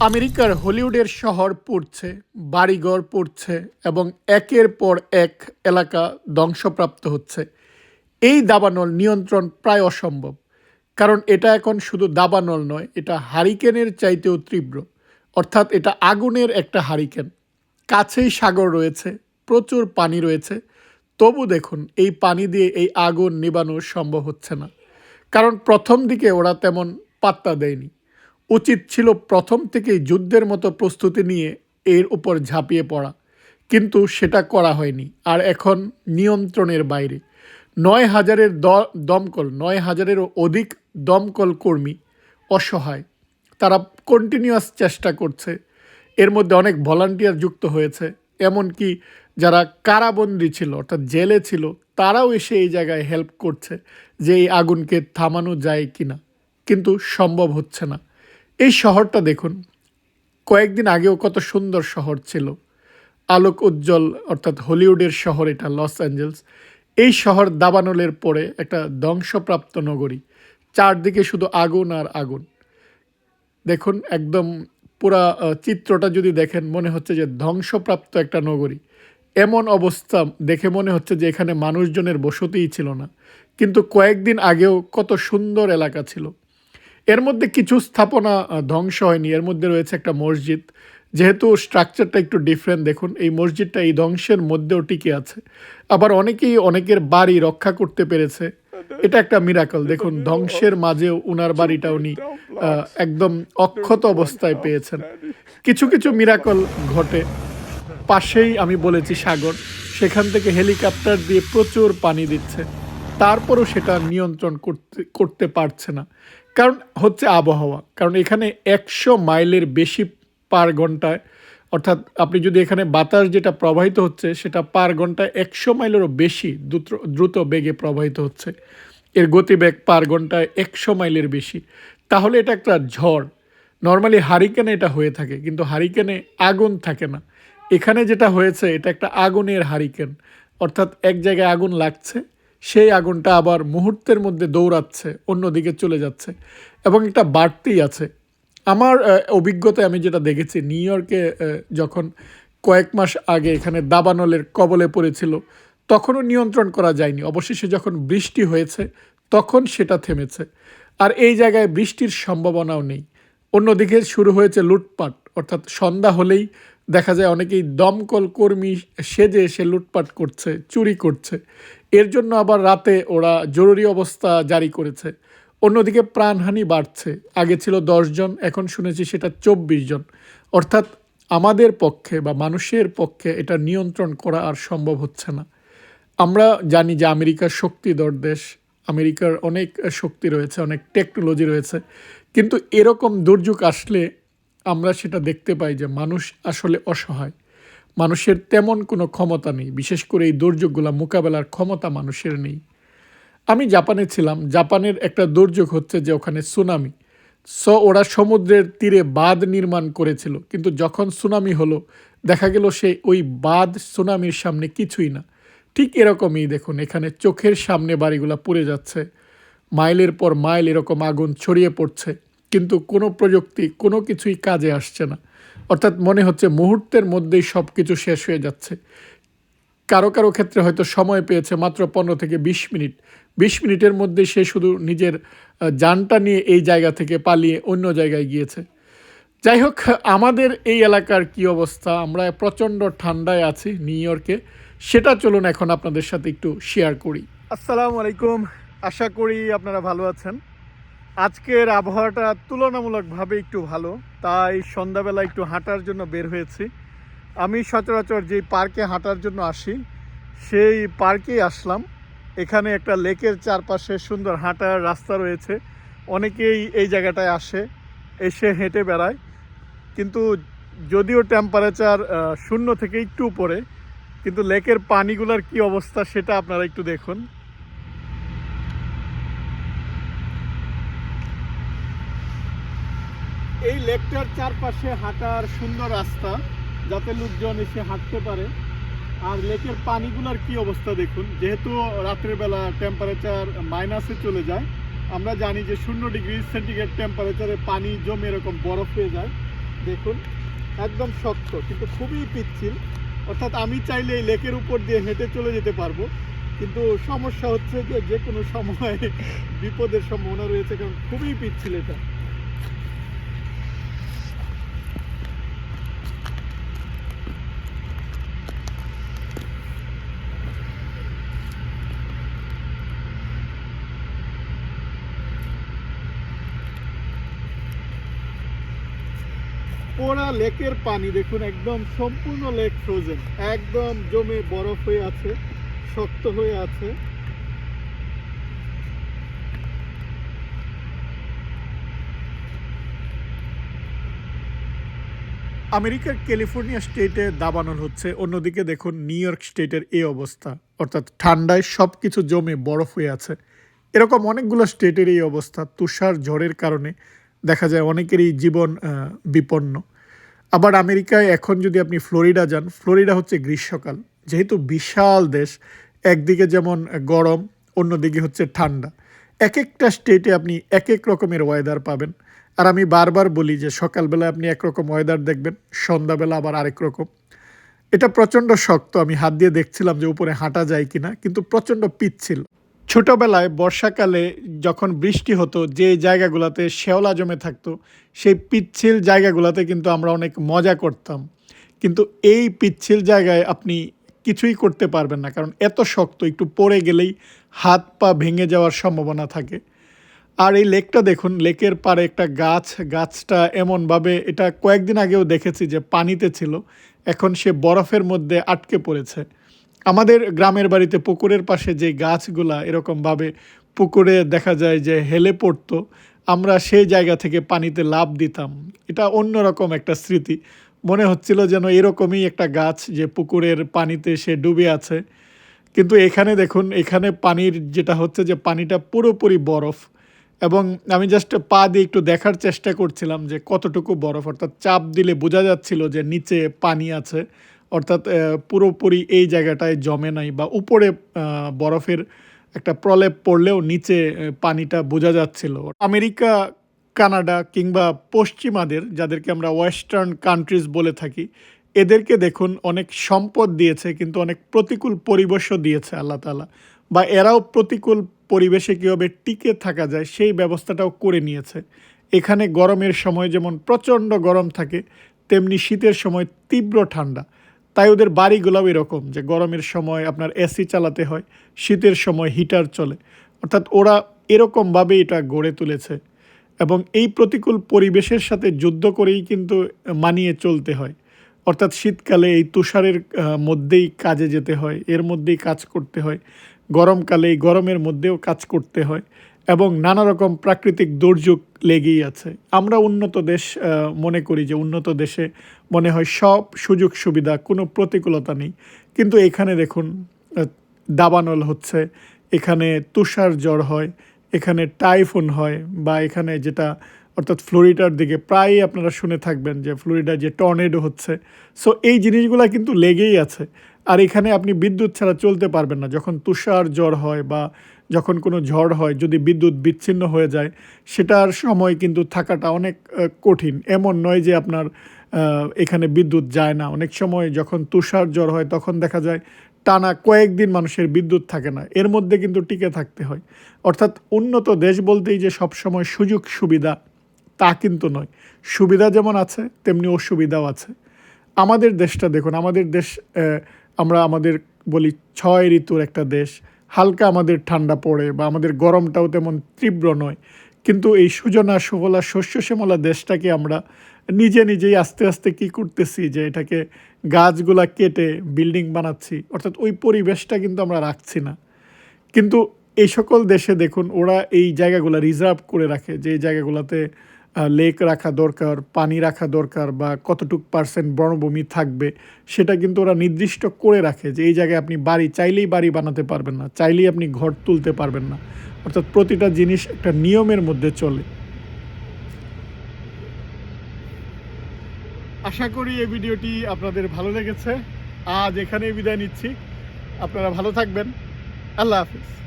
আমেরিকার হলিউডের শহর পড়ছে, বাড়িঘর পড়ছে এবং একের পর এক এলাকা ধ্বংসপ্রাপ্ত হচ্ছে। এই দাবানল নিয়ন্ত্রণ প্রায় অসম্ভব, কারণ এটা এখন শুধু দাবানল নয়, এটা হারিকেনের চাইতেও তীব্র। অর্থাৎ এটা আগুনের একটা হারিকেন। কাছেই সাগর রয়েছে, প্রচুর পানি রয়েছে। তবু দেখুন, এই পানি দিয়ে এই আগুন নিবানো সম্ভব হচ্ছে না। কারণ প্রথম দিকে ওরা তেমন পাত্তা দেয়নি। উচিত ছিল প্রথম থেকেই যুদ্ধের মতো প্রস্তুতি নিয়ে এর উপর ঝাঁপিয়ে পড়া, কিন্তু সেটা করা হয়নি, আর এখন নিয়ন্ত্রণের বাইরে। নয় হাজারের দমকল, নয় হাজারেরও অধিক দমকল কর্মী অসহায়, তারা কন্টিনিউয়াস চেষ্টা করছে। এর মধ্যে অনেক ভলান্টিয়ার যুক্ত হয়েছে, এমনকি যারা কারাবন্দী ছিল, অর্থাৎ জেলে ছিল তারাও এসে এই জায়গায় হেল্প করছে যে এই আগুনকে থামানো যায় কি না কিন্তু সম্ভব হচ্ছে না। এই শহরটা দেখুন, কয়েকদিন আগেও কত সুন্দর শহর ছিল। আলোক উজ্জ্বল, অর্থাৎ হলিউডের শহর এটা, লস অ্যাঞ্জেলস। এই শহর দাবানলের পরে একটা ধ্বংসপ্রাপ্ত নগরী। চারদিকে শুধু আগুন আর আগুন। দেখুন, একদম পুরা চিত্রটা যদি দেখেন, মনে হচ্ছে যে ধ্বংসপ্রাপ্ত একটা নগরী। এমন অবস্থা দেখে মনে হচ্ছে যে এখানে মানুষজনের বসতিই ছিল না। কিন্তু কয়েকদিন আগেও কত সুন্দর এলাকা ছিল। এর মধ্যে কিছু স্থাপনা ধ্বংস হয়নি। এর মধ্যে রয়েছে একটা মসজিদ। যেহেতু স্ট্রাকচারটা একটু ডিফারেন্ট দেখুন, এই মসজিদটা এই ধ্বংসের মধ্যেও টিকে আছে। আবার অনেকেই অনেকের বাড়ি রক্ষা করতে পেরেছে। এটা একটা মিরাকল দেখুন, ধ্বংসের মাঝেও উনার বাড়িটা উনি একদম অক্ষত অবস্থায় পেয়েছেন। কিছু কিছু মিরাকল ঘটে। পাশেই আমি বলেছি সাগর, সেখান থেকে হেলিকপ্টার দিয়ে প্রচুর পানি দিচ্ছে। তারপরও সেটা নিয়ন্ত্রণ করতে করতে পারছে না। কারণ হচ্ছে আবহাওয়া। কারণ এখানে একশো মাইলের বেশি পার ঘন্টায়, অর্থাৎ আপনি যদি এখানে বাতাস যেটা প্রবাহিত হচ্ছে, সেটা পার ঘন্টায় একশো মাইলেরও বেশি দ্রুত দ্রুত বেগে প্রবাহিত হচ্ছে। এর গতিবেগ পার ঘন্টায় একশো মাইলের বেশি। তাহলে এটা একটা ঝড়। নর্মালি হারিকেনে এটা হয়ে থাকে, কিন্তু হারিকেনে আগুন থাকে না। এখানে যেটা হয়েছে, এটা একটা আগুনের হারিকেন। অর্থাৎ এক জায়গায় আগুন লাগছে, সেই আগুনটা আবার মুহূর্তের মধ্যে দৌড়াচ্ছে, অন্যদিকে চলে যাচ্ছে এবং একটা বাড়তি আছে। আমার অভিজ্ঞতায় আমি যেটা দেখেছি, নিউ ইয়র্কে যখন কয়েক মাস আগে এখানে দাবানলের কবলে পড়েছিল, তখনও নিয়ন্ত্রণ করা যায়নি। অবশেষে যখন বৃষ্টি হয়েছে, তখন সেটা থেমেছে। আর এই জায়গায় বৃষ্টির সম্ভাবনাও নেই। অন্যদিকে শুরু হয়েছে লুটপাট, অর্থাৎ সন্ধ্যা হলেই দেখা যায় অনেকেই দমকল কর্মী সেজে সে লুটপাট করছে, চুরি করছে। এর জন্য আবার রাতে ওরা জরুরি অবস্থা জারি করেছে। অন্যদিকে প্রাণহানি বাড়ছে। আগে ছিল জন, এখন শুনেছি সেটা চব্বিশ জন। অর্থাৎ আমাদের পক্ষে বা মানুষের পক্ষে এটা নিয়ন্ত্রণ করা আর সম্ভব হচ্ছে না। আমরা জানি যে আমেরিকা শক্তিধর দেশ, আমেরিকার অনেক শক্তি রয়েছে, অনেক টেকনোলজি রয়েছে। কিন্তু এরকম দুর্যোগ আসলে আমরা সেটা দেখতে পাই যে মানুষ আসলে অসহায়। মানুষের তেমন কোনো ক্ষমতা নেই, বিশেষ করে এই দুর্যোগগুলো মোকাবেলার ক্ষমতা মানুষের নেই। আমি জাপানে ছিলাম, জাপানের একটা দুর্যোগ হচ্ছে যে ওখানে সুনামি। সো ওরা সমুদ্রের তীরে বাঁধ নির্মাণ করেছিল, কিন্তু যখন সুনামি হলো, দেখা গেল সে ওই বাঁধ সুনামির সামনে কিছুই না। ঠিক এরকমই দেখুন, এখানে চোখের সামনে বাড়িগুলো পুড়ে যাচ্ছে, মাইলের পর মাইল এরকম আগুন ছড়িয়ে পড়ছে। কিন্তু কোনো প্রযুক্তি কোনো কিছুই কাজে আসছে না। অর্থাৎ মনে হচ্ছে মুহূর্তের মধ্যেই সব কিছু শেষ হয়ে যাচ্ছে। কারও কারও ক্ষেত্রে হয়তো সময় পেয়েছে মাত্র পনেরো থেকে বিশ মিনিট। বিশ মিনিটের মধ্যে সে শুধু নিজের যানটা নিয়ে এই জায়গা থেকে পালিয়ে অন্য জায়গায় গিয়েছে। যাই হোক, আমাদের এই এলাকার কি অবস্থা? আমরা প্রচণ্ড ঠান্ডায় আছি নিউ ইয়র্কে। সেটা চলুন এখন আপনাদের সাথে একটু শেয়ার করি। আসসালামু আলাইকুম। আশা করি আপনারা ভালো আছেন। আজকের আবহাওয়াটা তুলনামূলকভাবে একটু ভালো, তাই সন্ধ্যাবেলা একটু হাঁটার জন্য বের হয়েছি। আমি সচরাচর যেই পার্কে হাঁটার জন্য আসি, সেই পার্কেই আসলাম। এখানে একটা লেকের চারপাশে সুন্দর হাঁটার রাস্তা রয়েছে। অনেকেই এই জায়গাটায় আসে, এসে হেঁটে বেড়ায়। কিন্তু যদিও টেম্পারেচার শূন্য থেকে একটু উপরে, কিন্তু লেকের পানিগুলোর কি অবস্থা সেটা আপনারা একটু দেখুন। এই লেকটার চারপাশে হাঁটার সুন্দর রাস্তা, যাতে লোকজন এসে হাঁটতে পারে। আর লেকের পানিগুলোর কি অবস্থা দেখুন, যেহেতু রাত্রের বেলা টেম্পারেচার মাইনাসে চলে যায়, আমরা জানি যে শূন্য ডিগ্রি সেন্টিগ্রেড টেম্পারেচারে পানি জমে এরকম বরফ হয়ে যায়। দেখুন, একদম শক্ত, কিন্তু খুবই পিচ্ছিল। অর্থাৎ আমি চাইলে এই লেকের উপর দিয়ে হেঁটে চলে যেতে পারব। কিন্তু সমস্যা হচ্ছে যে যে কোনো সময় বিপদের সম্ভাবনা রয়েছে, কারণ খুবই পিচ্ছিল এটা। পোড়া লেকের পানি, দেখুন, একদম সম্পূর্ণ লেক ফ্রোজেন একদম জমে বরফ হয়ে আছে, শক্ত হয়ে আছে। আমেরিকার ক্যালিফোর্নিয়া স্টেটে দাবানল হচ্ছে, অন্যদিকে দেখুন, নিউ ইয়র্ক স্টেটের এই অবস্থা, অর্থাৎ ঠান্ডায় সব কিছু জমে বরফ হয়ে আছে। এরকম অনেকগুলো স্টেটের এই অবস্থা, তুষার ঝড়ের কারণে। দেখা যায় অনেকেরই জীবন বিপন্ন। আবার আমেরিকায় এখন যদি আপনি ফ্লোরিডা যান, ফ্লোরিডা হচ্ছে গ্রীষ্মকাল। যেহেতু বিশাল দেশ, একদিকে যেমন গরম, অন্যদিকে হচ্ছে ঠান্ডা। এক একটা স্টেটে আপনি এক এক রকমের ওয়েদার পাবেন। আর আমি বারবার বলি যে সকালবেলা আপনি একরকম ওয়েদার দেখবেন, সন্ধ্যাবেলা আবার আরেক রকম। এটা প্রচণ্ড শক্ত, আমি হাত দিয়ে দেখছিলাম যে উপরে হাঁটা যায় কিনা, কিন্তু প্রচণ্ড পিচ্ছিল। ছোটবেলায় বর্ষাকালে যখন বৃষ্টি হতো, যে জায়গাগুলোতে শেওলা জমে থাকতো, সেই পিচ্ছিল জায়গাগুলোতে কিন্তু আমরা অনেক মজা করতাম। কিন্তু এই পিচ্ছিল জায়গায় আপনি কিছুই করতে পারবেন না, কারণ এত শক্ত, একটু পড়ে গেলেই হাত পা ভেঙে যাওয়ার সম্ভাবনা থাকে। আর এই লেকটা দেখুন, লেকের পাড়ে একটা গাছ, গাছটা এমনভাবে, এটা কয়েকদিন আগেও দেখেছি যে পানিতে ছিল, এখন সে বরফের মধ্যে আটকে পড়েছে। আমাদের গ্রামের বাড়িতে পুকুরের পাশে যে গাছগুলা এরকমভাবে পুকুরে দেখা যায় যে হেলে পড়তো, আমরা সেই জায়গা থেকে পানিতে লাভ দিতাম। এটা অন্যরকম একটা স্মৃতি। মনে হচ্ছিল যেন এরকমই একটা গাছ যে পুকুরের পানিতে সে ডুবে আছে। কিন্তু এখানে দেখুন, এখানে পানির যেটা হচ্ছে যে পানিটা পুরোপুরি বরফ। এবং আমি জাস্ট পা দিয়ে একটু দেখার চেষ্টা করছিলাম যে কতটুকু বরফ, অর্থাৎ চাপ দিলে বোঝা যাচ্ছিল যে নিচে পানি আছে। অর্থাৎ পুরোপুরি এই জায়গাটায় জমে নাই বা উপরে বরফের একটা প্রলেপ পড়লেও নিচে পানিটা বোঝা যাচ্ছিল। আমেরিকা, কানাডা কিংবা পশ্চিমাদের, যাদেরকে আমরা ওয়েস্টার্ন কান্ট্রিজ বলে থাকি, এদেরকে দেখুন অনেক সম্পদ দিয়েছে কিন্তু অনেক প্রতিকূল পরিবেশও দিয়েছে আল্লাহ তালা বা এরাও প্রতিকূল পরিবেশে কীভাবে টিকে থাকা যায়, সেই ব্যবস্থাটাও করে নিয়েছে। এখানে গরমের সময় যেমন প্রচণ্ড গরম থাকে, তেমনি শীতের সময় তীব্র ঠান্ডা। তাই ওদের বাড়িগুলোও এরকম যে গরমের সময় আপনার এসি চালাতে হয়, শীতের সময় হিটার চলে। অর্থাৎ ওরা এরকমভাবে এটা গড়ে তুলেছে এবং এই প্রতিকূল পরিবেশের সাথে যুদ্ধ করেই কিন্তু মানিয়ে চলতে হয়। অর্থাৎ শীতকালে এই তুষারের মধ্যেই কাজে যেতে হয়, এর মধ্যেই কাজ করতে হয়। গরমকালে এই গরমের মধ্যেও কাজ করতে হয়। এবং নানা রকম প্রাকৃতিক দুর্যোগ লেগেই আছে। আমরা উন্নত দেশ মনে করি যে উন্নত দেশে মনে হয় সব সুযোগ সুবিধা, কোনো প্রতিকূলতা নেই। কিন্তু এখানে দেখুন দাবানল হচ্ছে, এখানে তুষার জ্বর হয়, এখানে টাইফুন হয় বা এখানে যেটা অর্থাৎ ফ্লোরিডার দিকে প্রায়ই আপনারা শুনে থাকবেন যে ফ্লোরিডা যে টর্নেডো হচ্ছে। সো এই জিনিসগুলো কিন্তু লেগেই আছে। আর এখানে আপনি বিদ্যুৎ ছাড়া চলতে পারবেন না। যখন তুষার জ্বর হয় বা যখন কোনো ঝড় হয়, যদি বিদ্যুৎ বিচ্ছিন্ন হয়ে যায়, সেটার সময় কিন্তু থাকাটা অনেক কঠিন। এমন নয় যে আপনার এখানে বিদ্যুৎ যায় না। অনেক সময় যখন তুষার জ্বর হয়, তখন দেখা যায় টানা কয়েকদিন মানুষের বিদ্যুৎ থাকে না। এর মধ্যে কিন্তু টিকে থাকতে হয়। অর্থাৎ উন্নত দেশ বলতেই যে সবসময় সুযোগ সুবিধা, তা কিন্তু নয়। সুবিধা যেমন আছে, তেমনি অসুবিধাও আছে। আমাদের দেশটা দেখুন, আমাদের দেশ আমরা আমাদের বলি ছয় ঋতুর একটা দেশ। হালকা আমাদের ঠান্ডা পড়ে বা আমাদের গরমটাও তেমন তীব্র নয়। কিন্তু এই সুজনা, সুফলা শস্য শ্যামলা দেশটাকে আমরা নিজে নিজেই আস্তে আস্তে কি করতেছি যে এটাকে গাছগুলা কেটে বিল্ডিং বানাচ্ছি, অর্থাৎ ওই পরিবেশটা কিন্তু আমরা রাখছি না। কিন্তু এই সকল দেশে দেখুন, ওরা এই জায়গাগুলো রিজার্ভ করে রাখে, যে জায়গাগুলোতে লেক রাখা দরকার, পানি রাখা দরকার বা কতটুক পার্সেন্ট বনভূমি থাকবে, সেটা কিন্তু ওরা নির্দিষ্ট করে রাখে যে এই জায়গায় আপনি বাড়ি চাইলেই বাড়ি বানাতে পারবেন না, চাইলেই আপনি ঘর তুলতে পারবেন না। অর্থাৎ প্রতিটা জিনিস একটা নিয়মের মধ্যে চলে। আশা করি এই ভিডিওটি আপনাদের ভালো লেগেছে। আজ এখানেই বিদায় নিচ্ছি। আপনারা ভালো থাকবেন। আল্লাহ হাফিজ।